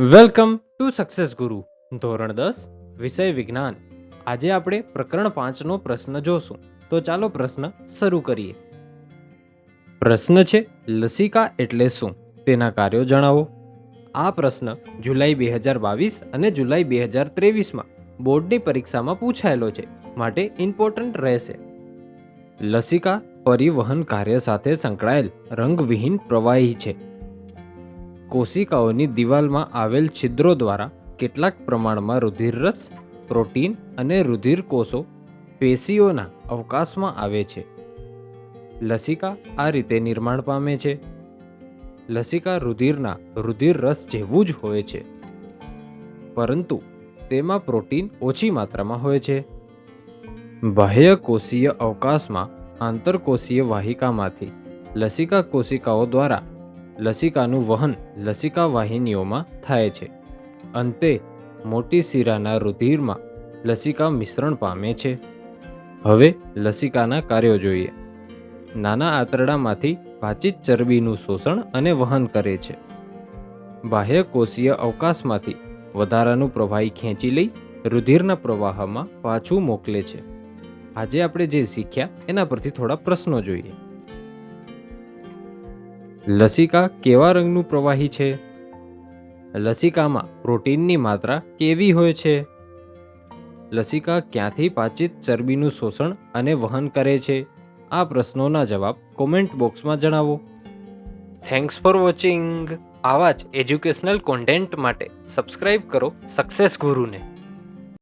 Welcome to success ગુરુ ધોરણ દસ, વિષય વિજ્ઞાન. આજે આપણે પ્રકરણ પાંચનો પ્રશ્ન જોશું. તો ચાલો પ્રશ્ન શરૂ કરીએ. પ્રશ્ન છે, લસિકા એટલે શું? તેના કાર્યો જણાવો. આ પ્રશ્ન જુલાઈ બે હજાર બાવીસ અને જુલાઈ બે હજાર ત્રેવીસમાં બોર્ડની પરીક્ષામાં પૂછાયેલો છે. માટે ઇમ્પોર્ટન્ટ રહેશે. લસિકા પરિવહન કાર્ય સાથે સંકળાયેલ રંગવિહીન પ્રવાહી છે. કોશિકાઓની દિવાલમાં આવેલ છિદ્રો દ્વારા કેટલાક પ્રમાણમાં રુધિરરસ, પ્રોટીન અને રુધિર કોષો પેશીઓના અવકાશમાં આવે છે. લસિકા આ રીતે નિર્માણ પામે છે. લસિકા રુધિરના રુધિર રસ જેવું જ હોય છે. પરંતુ તેમાં પ્રોટીન ઓછી માત્રામાં હોય છે. બાહ્ય કોષીય અવકાશમાં આંતરકોષીય વાહિકામાંથી લસિકા કોશિકાઓ દ્વારા લસિકાનું વહન લસિકા વાહિનીઓમાં થાય છે. અંતે, મોટી શિરાના રુધિરમાં લસિકા મિશ્રણ પામે છે. હવે લસિકાના કાર્યો જોઈએ. નાના આંતરડામાંથી પાચિત ચરબીનું શોષણ અને વહન કરે છે. બાહ્ય કોષીય અવકાશમાંથી વધારાનું પ્રવાહી ખેંચી લઈ રુધિરના પ્રવાહમાં પાછું મોકલે છે. આજે આપણે જે શીખ્યા એના પરથી થોડા પ્રશ્નો જોઈએ. લસિકા કેવા રંગનું પ્રવાહી છે? લસિકામાં પ્રોટીનની માત્રા કેવી હોય છે? લસિકા ક્યાંથી પાચિત ચરબીનું શોષણ અને વહન કરે છે? આ પ્રશ્નોના જવાબ કોમેન્ટ બોક્સમાં જણાવો. થેન્ક્સ ફોર વોચિંગ આવા જ એજ્યુકેશનલ કોન્ટેન્ટ માટે સબસ્ક્રાઇબ કરો સક્સેસ ગુરુને.